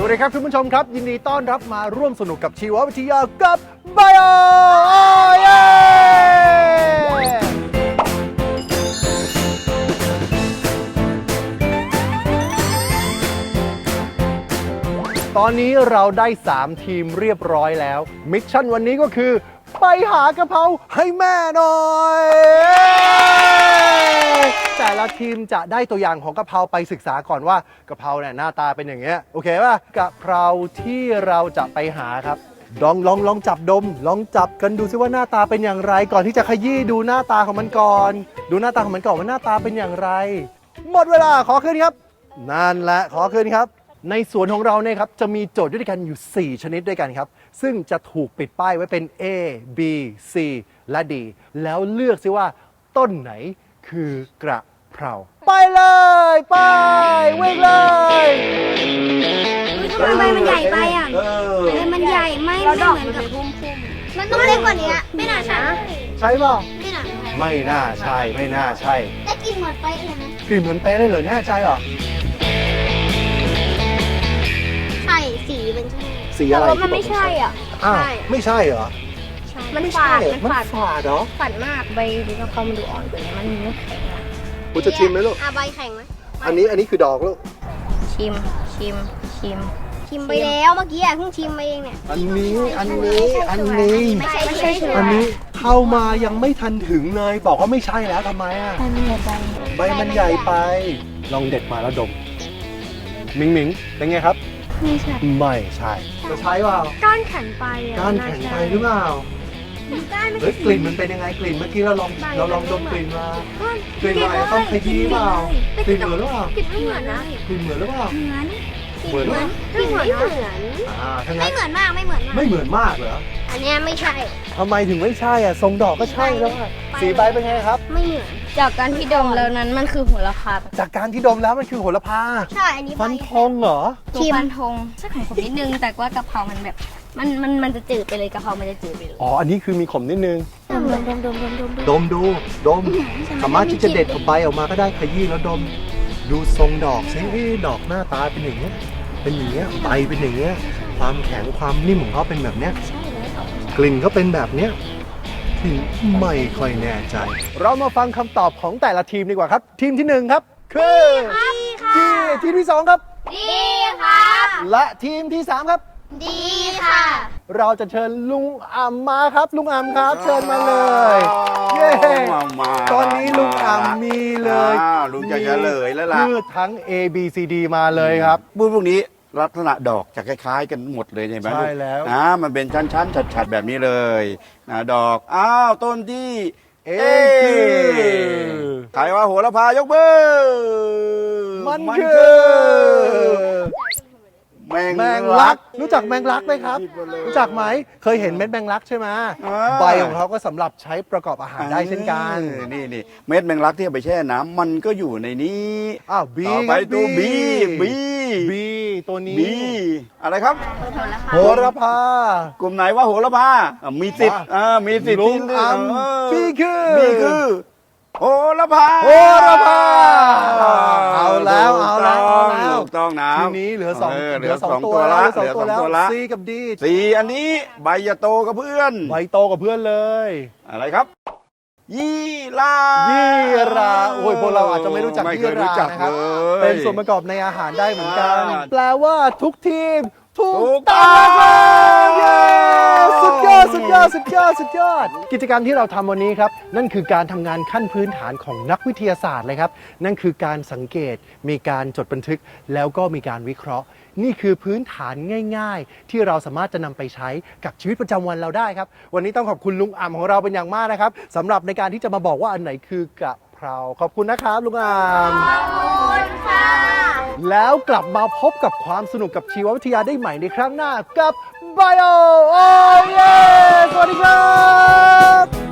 สวัสดีครับคุณผู้ชมครับ ยินดีต้อนรับมาร่วมสนุกกับชีววิทยากับ Bio เย้ตอนนี้เราได้ 3 ทีมเรียบร้อยแล้ว มิชชั่นวันนี้ก็คือ ไปหากะเพราให้แม่หน่อย แต่ละทีมจะได้ตัวอย่างของกะเพราไปศึกษาก่อนว่ากะเพราเนี่ยหน้าตาเป็นอย่างเงี้ยโอเคป่ะกะเพราที่เราจะไปหาครับ ลองลองลองจับดม ลองจับกันดูซิว่าหน้าตาเป็นอย่างไร ก่อนที่จะขยี้ดูหน้าตาของมันก่อน ดูหน้าตาของมันก่อนว่าหน้าตาเป็นอย่างไร หมดเวลาขอคืนครับนั่นแหละขอคืนครับ ในสวนของเราเนี่ยครับจะมีโจทย์ด้วยกันอยู่ 4 ชนิดด้วยกันครับ ซึ่งจะถูกปิดป้ายไว้เป็น A B C และ D แล้วเลือกซิว่าต้นไหน คือกระเพราไปเลย ไป วิ่งเลยทำไมใบมันใหญ่ไปอะเออ ใบมันใหญ่ไม่ไม่เหมือนกับพุ่มมันต้องเล็กกว่านี้ไม่น่าใช่ใช่เปล่าไม่น่าไม่น่าใช่ไม่น่าใช่แต่กินหมดไปเลยนะกลิ่นเหมือนเป๊ะเลยเหรอแน่ใจเหรอใช่สีเป็นใช่สีอะไรแต่ว่ามันไม่ใช่อะอ้าวใช่ไม่ใช่เหรอ มันไม่ฝาใช่ดมันฝาดฝาดเหรอฝาดมากใบดีกะเพรามันดูอ่อนกว่านี้มันไม่แข็งอะคุณจะชิมไหมลูก อะใบแข็งไหมอันนี้อันนี้คือดอกลูก ชิมชิมชิม ชิมไปแล้วเมื่อกี้อะเพิ่งชิมมาเองเนี่ย อันนี้ อันนี้ อันนี้ ไม่ใช่ไม่ใช่ใช่อันนี้เข้ามายังไม่ทันถึงเลย บอกว่าไม่ใช่แล้วทำไมอะ มันมีใบใบมันใหญ่ไป ลองเด็ดมาแล้วดม มิงมิงเป็นไงครับ ไม่ใช่ ไม่ใช่ จะใช่เปล่าก้านแข็งไปอะก้านแข็งไปหรือเปล่า ก้านไม่เฮ้ยกลิ่นมันเป็นยังไงกลิ่นเมื่อกี้เราลองเราลองดมกลิ่นมา กลิ่นอะไรต้องขยี้เปล่ากลิ่นเหมือนหรือเปล่ากลิ่นไม่เหมือนนะกลิ่นเหมือนหรือเปล่าเหมือนเหมือนหรือเปล่าไม่เหมือนไม่เหมือน อ่าถ้างั้ไม่นเหมือนมากไม่เหมือนมาก ไม่เหมือนมากเหรออันเนี้ยไม่ใช่ ทำไมถึงไม่ใช่อะทรงดอกก็ใช่แล้วอะสีใบเป็นไงครับ ไม่เหมือน จากการที่ดมแล้วนั้นมันคือหัวละพาจากการที่ดมแล้วมันคือโหระพาใช่ อันนี้ใบฟันธงเหรอ ตัวฟันธงใช่ของผมนิดนึง แต่ว่ากะเพรามันแบบ มันมันมันจะจืดไปเลยกะเพรามันจะจืดไปเลยอ๋อ อันนี้คือมีขมนิดนึง ดมดมดมดมดมดมดมดูดมสามารถที่จะเด็ดออกใบออกมาก็ได้ขยี้แล้วดม ดูทรงดอกซิเอ๊ะดอกหน้าตาเป็นอย่างเงี้ยเป็นอย่างเงี้ยใบเป็นอย่างเงี้ยความแข็งความนิ่มของเขาเป็นแบบเนี้ยกลิ่นก็เป็นแบบเนี้ยที่ไม่ค่อยแน่ใจ เรามาฟังคำตอบของแต่ละทีมดีกว่าครับ ทีมที่หนึ่งครับ คือที่ทีมที่สองครับ ดีครับ และทีมที่สามครับ ดีค่ะ เราจะเชิญลุงอ่ำมาครับ ลุงอ่ำครับ เชิญมาเลยเย้มามาตอนนี้ลุงอ่ำมีเลยอ่าลุงจะเฉลยแล้วล่ะพืชทั้ง A B C D มาเลยครับพูดพวกนี้ลักษณะดอกจะคล้ายๆ กันหมดเลยใช่ไหมใช่กแล้วนะมันเป็นชั้นๆฉัดๆแบบนี้เลยนะดอกอ้าวต้นที่เอคือใครว่าโหระพายกมือมันคือ แมงแมงลัก รู้จักแมงลักไหมครับ รู้จักไหมเคยเห็นเม็ดแมงลักใช่ไหมอ่า ใบของเขาก็สำหรับใช้ประกอบอาหารได้เช่นกันเออนี่นี่เม็ดแมงลักที่เอาไปแช่น้ำมันก็อยู่ในนี้อ้าวบีต่อไปครับตัวบีบีบีตัวนี้บีอะไรครับ โหระพา กลุ่มไหนว่าโหระพาอะมีสิทธิ์ว่าอ่ามีสิทธิ์ลุงที่อ่เำบีคือบีคือ โหระพาโหระพาเอาแล้วเอาแล้วเอาแล้ว ถูกต้องนะทีนี้เหลือสองเหลือสองตัตัววแล้ละวเหลือสองตัวแล้วละซีกับดีสี่อันนี้ใบยาโตกับเพื่อน ใบโตกับเพื่อนเลย อะไรครับ ยี่รายี่ราโอ้ยพวกเราอาจจะไม่รู้จักไม่ยี่เคยรู้ราจักนะครับเลยเป็นส่วนประกอบในอาหารได้เหมือนกันอ่าแปลว่าทุกทีมถูถูกกต้ต้อองงนะครับเย้ สุดยอดสุดยอดสุดยอดสุดยอด กิจกรรมที่เราทำวันนี้ครับ นั่นคือการทำงานขั้นพื้นฐานของนักวิทยาศาสตร์เลยครับ นั่นคือการสังเกต มีการจดบันทึก แล้วก็มีการวิเคราะห์ นี่คือพื้นฐานง่าย ๆ ที่เราสามารถจะนำไปใช้กับชีวิตประจำวันเราได้ครับ วันนี้ต้องขอบคุณลุงอ่ำของเราเป็นอย่างมากนะครับสำหรับในการที่จะมาบอกว่าอันไหนคือกะเพราขอบคุณนะครับลุงอ่ำ แล้วกลับมาพบกับความสนุกกับชีววิทยาได้ใหม่ในครั้งหน้ากับ Bio! Oh, yes! What is up?